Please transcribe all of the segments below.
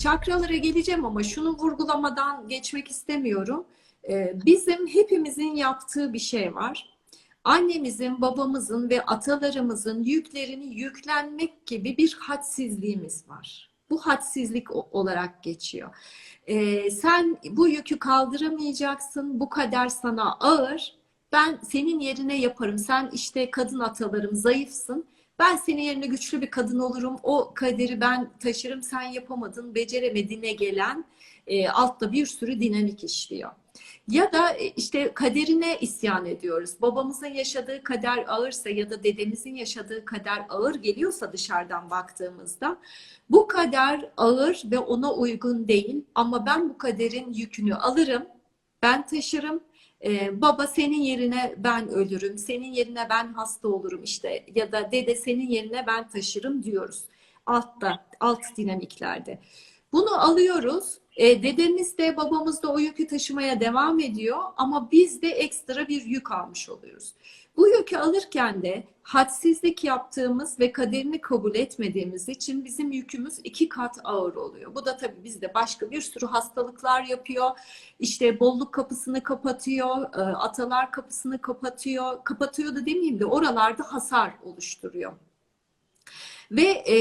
çakralara geleceğim ama şunu vurgulamadan geçmek istemiyorum. Ee, bizim hepimizin yaptığı bir şey var. Annemizin, babamızın ve atalarımızın yüklerini yüklenmek gibi bir hadsizliğimiz var. Bu hadsizlik olarak geçiyor. Ee, sen bu yükü kaldıramayacaksın, bu kader sana ağır. Ben senin yerine yaparım. Sen işte kadın atalarım, zayıfsın. Ben senin yerine güçlü bir kadın olurum. O kaderi ben taşırım. Sen yapamadın, beceremediğine gelen e, altta bir sürü dinamik işliyor. Ya da e, işte kaderine isyan ediyoruz. Babamızın yaşadığı kader ağırsa ya da dedemizin yaşadığı kader ağır geliyorsa dışarıdan baktığımızda bu kader ağır ve ona uygun değil ama ben bu kaderin yükünü alırım, ben taşırım. Ee, baba senin yerine ben ölürüm, senin yerine ben hasta olurum işte ya da dede senin yerine ben taşırım diyoruz. Altta, alt dinamiklerde. Bunu alıyoruz. E, dedemiz de babamız da o yükü taşımaya devam ediyor ama biz de ekstra bir yük almış oluyoruz. Bu yükü alırken de hadsizlik yaptığımız ve kaderini kabul etmediğimiz için bizim yükümüz iki kat ağır oluyor. Bu da tabii bizde başka bir sürü hastalıklar yapıyor. İşte bolluk kapısını kapatıyor, e, atalar kapısını kapatıyor. Kapatıyor da demeyeyim de oralarda hasar oluşturuyor. Ve e,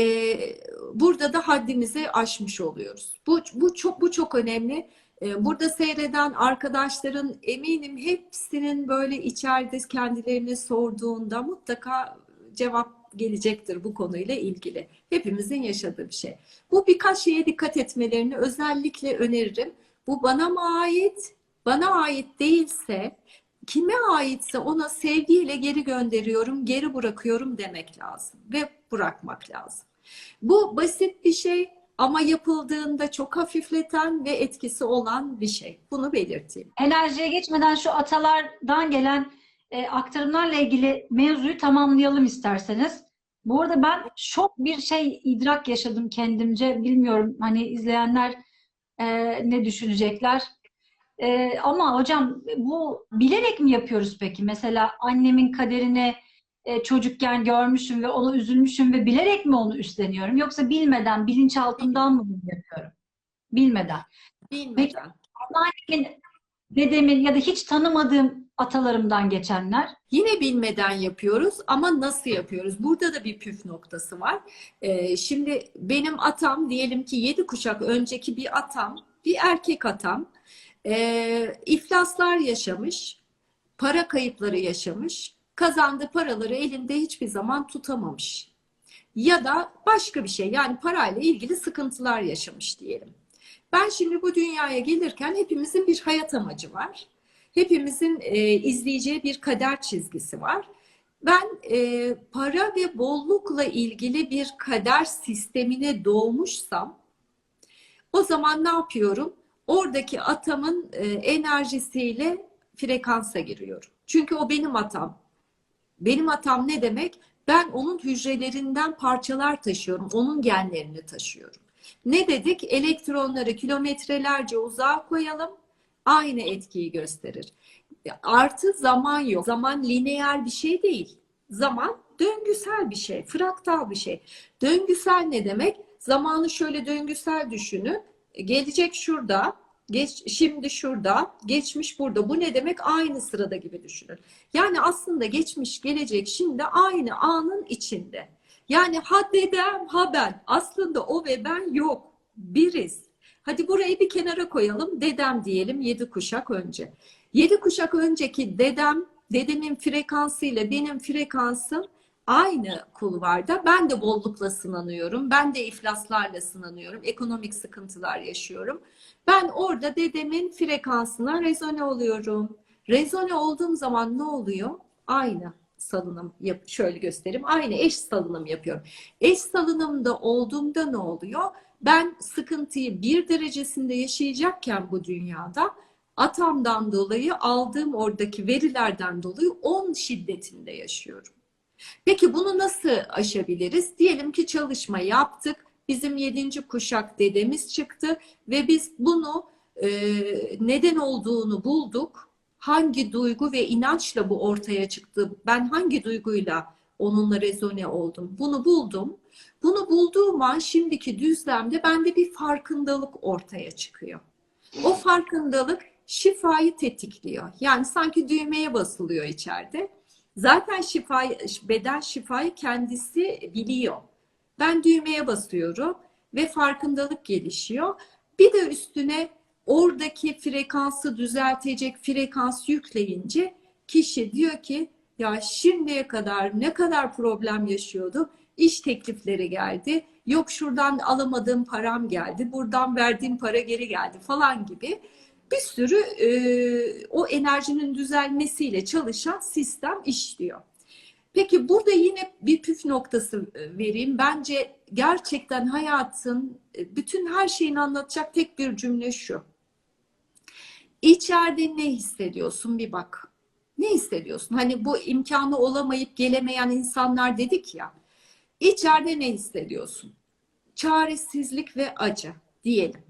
burada da haddimizi aşmış oluyoruz. Bu, bu çok bu çok önemli. E, burada seyreden arkadaşların eminim hepsinin böyle içeride kendilerini sorduğunda mutlaka cevap gelecektir bu konuyla ilgili. Hepimizin yaşadığı bir şey. Bu birkaç şeye dikkat etmelerini özellikle öneririm. Bu bana mı ait? Bana ait değilse kime aitse ona sevgiyle geri gönderiyorum, geri bırakıyorum demek lazım ve bırakmak lazım. Bu basit bir şey ama yapıldığında çok hafifleten ve etkisi olan bir şey. Bunu belirteyim. Enerjiye geçmeden şu atalardan gelen e, aktarımlarla ilgili mevzuyu tamamlayalım isterseniz. Bu arada ben şok bir şey idrak yaşadım kendimce. Bilmiyorum hani izleyenler e, ne düşünecekler. E, ama hocam bu bilerek mi yapıyoruz peki? Mesela annemin kaderini e, çocukken görmüşüm ve onu üzülmüşüm ve bilerek mi onu üstleniyorum? Yoksa bilmeden, bilinçaltımdan mı bunu yapıyorum? Bilmeden. Bilmeden. Anneannemin, dedemin ya da hiç tanımadığım atalarımdan geçenler. Yine bilmeden yapıyoruz ama nasıl yapıyoruz? Burada da bir püf noktası var. Ee, şimdi benim atam diyelim ki yedi kuşak önceki bir atam, bir erkek atam e, iflaslar yaşamış, para kayıpları yaşamış, kazandığı paraları elinde hiçbir zaman tutamamış. Ya da başka bir şey yani parayla ilgili sıkıntılar yaşamış diyelim. Ben şimdi bu dünyaya gelirken hepimizin bir hayat amacı var. Hepimizin e, izleyeceği bir kader çizgisi var. Ben e, para ve bollukla ilgili bir kader sistemine doğmuşsam o zaman ne yapıyorum? Oradaki atamın e, enerjisiyle frekansa giriyorum. Çünkü o benim atam. Benim atam ne demek? Ben onun hücrelerinden parçalar taşıyorum. Onun genlerini taşıyorum. Ne dedik? Elektronları kilometrelerce uzağa koyalım. Aynı etkiyi gösterir. Artı zaman yok. Zaman lineer bir şey değil. Zaman döngüsel bir şey, fraktal bir şey. Döngüsel ne demek? Zamanı şöyle döngüsel düşünün. Gelecek şurada, geç, şimdi şurada, geçmiş burada. Bu ne demek? Aynı sırada gibi düşünün. Yani aslında geçmiş, gelecek, şimdi aynı anın içinde. Yani ha dedem, ha ben. Aslında o ve ben yok. Biriz. Hadi burayı bir kenara koyalım. Dedem diyelim yedi kuşak önce. Yedi kuşak önceki dedem, dedemin frekansıyla benim frekansım aynı kulvarda. Ben de bollukla sınanıyorum. Ben de iflaslarla sınanıyorum. Ekonomik sıkıntılar yaşıyorum. Ben orada dedemin frekansına rezone oluyorum. Rezone olduğum zaman ne oluyor? Aynı salınım yap şöyle göstereyim. Aynı eş salınım yapıyorum. Eş salınımda olduğumda ne oluyor? Ben sıkıntıyı bir derecesinde yaşayacakken bu dünyada atamdan dolayı aldığım oradaki verilerden dolayı 10 şiddetinde yaşıyorum. Peki bunu nasıl aşabiliriz? Diyelim ki çalışma yaptık. Bizim yedinci kuşak dedemiz çıktı ve biz bunu e, neden olduğunu bulduk. Hangi duygu ve inançla bu ortaya çıktı? Ben hangi duyguyla onunla rezone oldum? Bunu buldum. Bunu bulduğum an şimdiki düzlemde bende bir farkındalık ortaya çıkıyor. O farkındalık şifayı tetikliyor. Yani sanki düğmeye basılıyor içeride. Zaten şifayı, beden şifayı kendisi biliyor. Ben düğmeye basıyorum ve farkındalık gelişiyor. Bir de üstüne oradaki frekansı düzeltecek frekans yükleyince kişi diyor ki ya şimdiye kadar ne kadar problem yaşıyordu. İş teklifleri geldi. Yok şuradan alamadığım param geldi. Buradan verdiğim para geri geldi falan gibi bir sürü e, o enerjinin düzelmesiyle çalışan sistem işliyor. Peki burada yine bir püf noktası e, vereyim. Bence gerçekten hayatın e, bütün her şeyini anlatacak tek bir cümle şu. İçeride ne hissediyorsun bir bak. Ne hissediyorsun? Hani bu imkanı olamayıp gelemeyen insanlar dedik ya. İçeride ne hissediyorsun? Çaresizlik ve acı diyelim.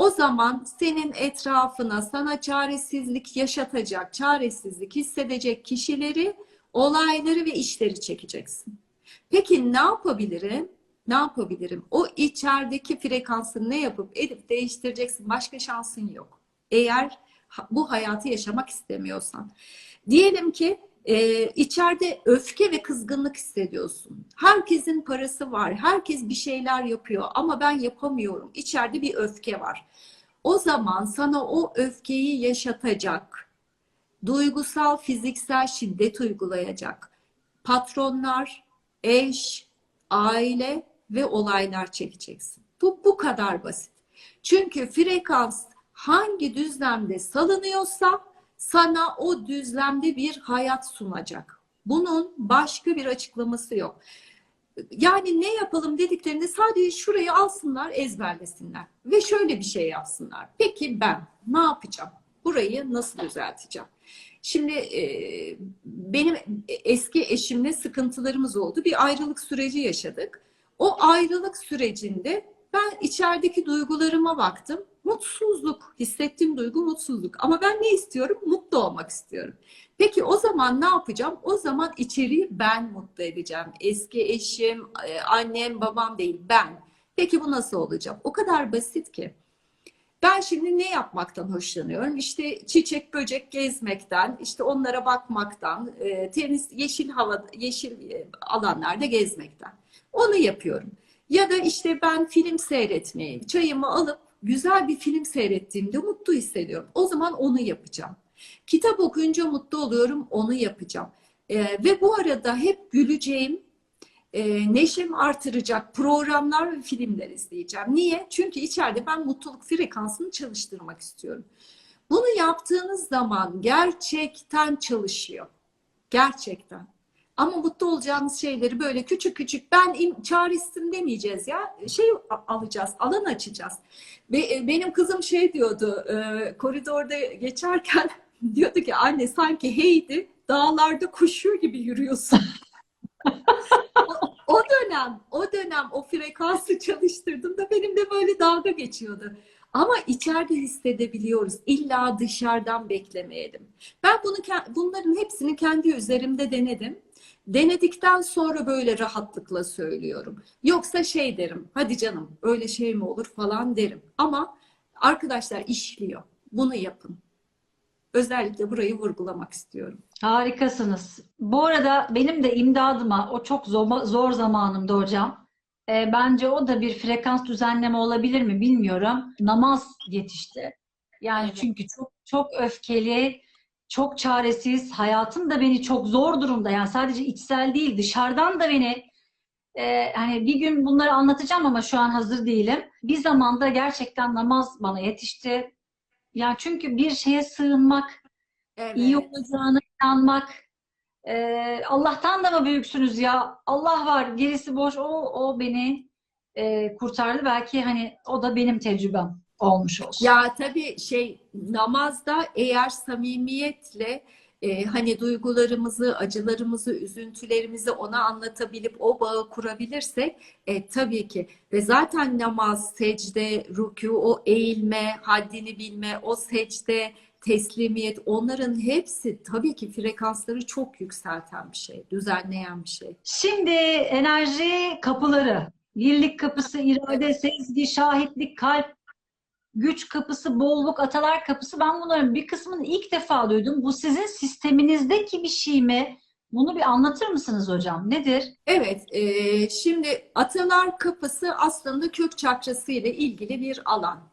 O zaman senin etrafına sana çaresizlik yaşatacak, çaresizlik hissedecek kişileri, olayları ve işleri çekeceksin. Peki ne yapabilirim? Ne yapabilirim? O içerideki frekansı ne yapıp edip değiştireceksin. Başka şansın yok. Eğer bu hayatı yaşamak istemiyorsan. Diyelim ki e, içeride öfke ve kızgınlık hissediyorsun. Herkesin parası var. Herkes bir şeyler yapıyor ama ben yapamıyorum. İçeride bir öfke var. O zaman sana o öfkeyi yaşatacak, duygusal, fiziksel şiddet uygulayacak patronlar, eş, aile ve olaylar çekeceksin. Bu bu kadar basit. Çünkü frekans hangi düzlemde salınıyorsa sana o düzlemde bir hayat sunacak. Bunun başka bir açıklaması yok. Yani ne yapalım dediklerinde sadece şurayı alsınlar, ezberlesinler ve şöyle bir şey yapsınlar. Peki ben ne yapacağım? Burayı nasıl düzelteceğim? Şimdi e, benim eski eşimle sıkıntılarımız oldu. Bir ayrılık süreci yaşadık. O ayrılık sürecinde ben içerideki duygularıma baktım. Mutsuzluk, hissettiğim duygu mutsuzluk. Ama ben ne istiyorum? Mutlu olmak istiyorum. Peki o zaman ne yapacağım? O zaman içeriği ben mutlu edeceğim. Eski eşim, e, annem, babam değil ben. Peki bu nasıl olacak? O kadar basit ki. Ben şimdi ne yapmaktan hoşlanıyorum? İşte çiçek, böcek gezmekten, işte onlara bakmaktan, e, temiz yeşil hava, yeşil e, alanlarda gezmekten. Onu yapıyorum. Ya da işte ben film seyretmeyi, çayımı alıp güzel bir film seyrettiğimde mutlu hissediyorum. O zaman onu yapacağım. Kitap okuyunca mutlu oluyorum, onu yapacağım. Ee, ve bu arada hep güleceğim, e, neşemi artıracak programlar ve filmler izleyeceğim. Niye? Çünkü içeride ben mutluluk frekansını çalıştırmak istiyorum. Bunu yaptığınız zaman gerçekten çalışıyor. Gerçekten. Ama mutlu olacağınız şeyleri böyle küçük küçük ben im- çaresizim demeyeceğiz ya. Şey alacağız, alan açacağız. Ve e, benim kızım şey diyordu, e, koridorda geçerken diyordu ki anne sanki Heidi dağlarda koşuyor gibi yürüyorsun. o, o dönem, o dönem o frekansı çalıştırdım da benim de böyle dalga geçiyordu. Ama içeride hissedebiliyoruz. İlla dışarıdan beklemeyelim. Ben bunu bunların hepsini kendi üzerimde denedim. Denedikten sonra böyle rahatlıkla söylüyorum. Yoksa şey derim, hadi canım öyle şey mi olur falan derim. Ama arkadaşlar işliyor. Bunu yapın. Özellikle burayı vurgulamak istiyorum. Harikasınız. Bu arada benim de imdadıma o çok zor, zor zamanımda hocam. E, bence o da bir frekans düzenleme olabilir mi bilmiyorum. Namaz yetişti. Yani Evet. çünkü çok çok öfkeli, çok çaresiz, hayatım da beni çok zor durumda. Yani sadece içsel değil, dışarıdan da beni e, hani bir gün bunları anlatacağım ama şu an hazır değilim. Bir zamanda gerçekten namaz bana yetişti. Yani çünkü bir şeye sığınmak, Evet. iyi olacağına inanmak. Ee, Allah'tan da mı büyüksünüz ya? Allah var, gerisi boş. O, o beni e, kurtardı. Belki hani o da benim tecrübem olmuş olsun. Ya tabii şey namazda eğer samimiyetle e, hani duygularımızı, acılarımızı, üzüntülerimizi ona anlatabilip o bağı kurabilirsek e, tabii ki ve zaten namaz, secde, rükû, o eğilme, haddini bilme, o secde, teslimiyet onların hepsi tabii ki frekansları çok yükselten bir şey, düzenleyen bir şey. Şimdi enerji kapıları. Birlik kapısı, irade, sezgi, şahitlik, kalp, güç kapısı, bolluk, atalar kapısı. Ben bunların bir kısmını ilk defa duydum. Bu sizin sisteminizdeki bir şey mi? Bunu bir anlatır mısınız hocam? Nedir? Evet, e, şimdi atalar kapısı aslında kök çakrası ile ilgili bir alan.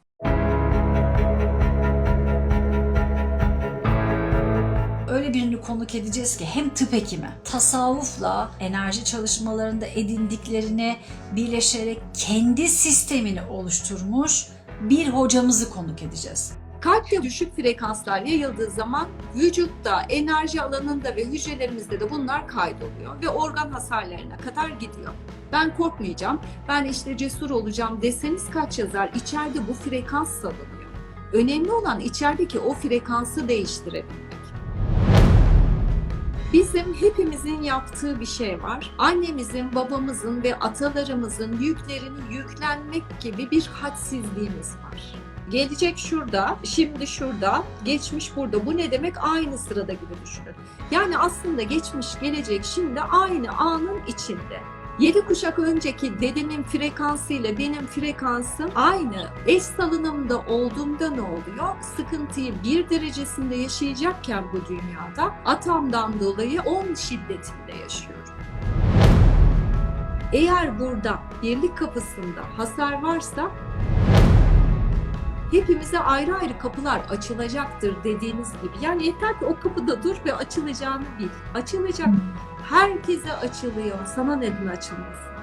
öyle birini konuk edeceğiz ki hem tıp hekimi, tasavvufla enerji çalışmalarında edindiklerini birleşerek kendi sistemini oluşturmuş bir hocamızı konuk edeceğiz. Kalpte düşük frekanslar yayıldığı zaman vücutta, enerji alanında ve hücrelerimizde de bunlar kaydoluyor ve organ hasarlarına kadar gidiyor. Ben korkmayacağım, ben işte cesur olacağım deseniz kaç yazar? İçeride bu frekans salınıyor. Önemli olan içerideki o frekansı değiştirebilmek. Bizim hepimizin yaptığı bir şey var. Annemizin, babamızın ve atalarımızın yüklerini yüklenmek gibi bir hadsizliğimiz var. Gelecek şurada, şimdi şurada, geçmiş burada. Bu ne demek? Aynı sırada gibi düşünün. Yani aslında geçmiş, gelecek, şimdi aynı anın içinde. Yedi kuşak önceki dedemin frekansı ile benim frekansım aynı. Eş salınımda olduğumda ne oluyor? Sıkıntıyı bir derecesinde yaşayacakken bu dünyada atamdan dolayı 10 şiddetinde yaşıyorum. Eğer burada birlik kapısında hasar varsa hepimize ayrı ayrı kapılar açılacaktır dediğiniz gibi. Yani yeter ki o kapıda dur ve açılacağını bil. Açılacak. Herkese açılıyor. Sana neden açılmasın?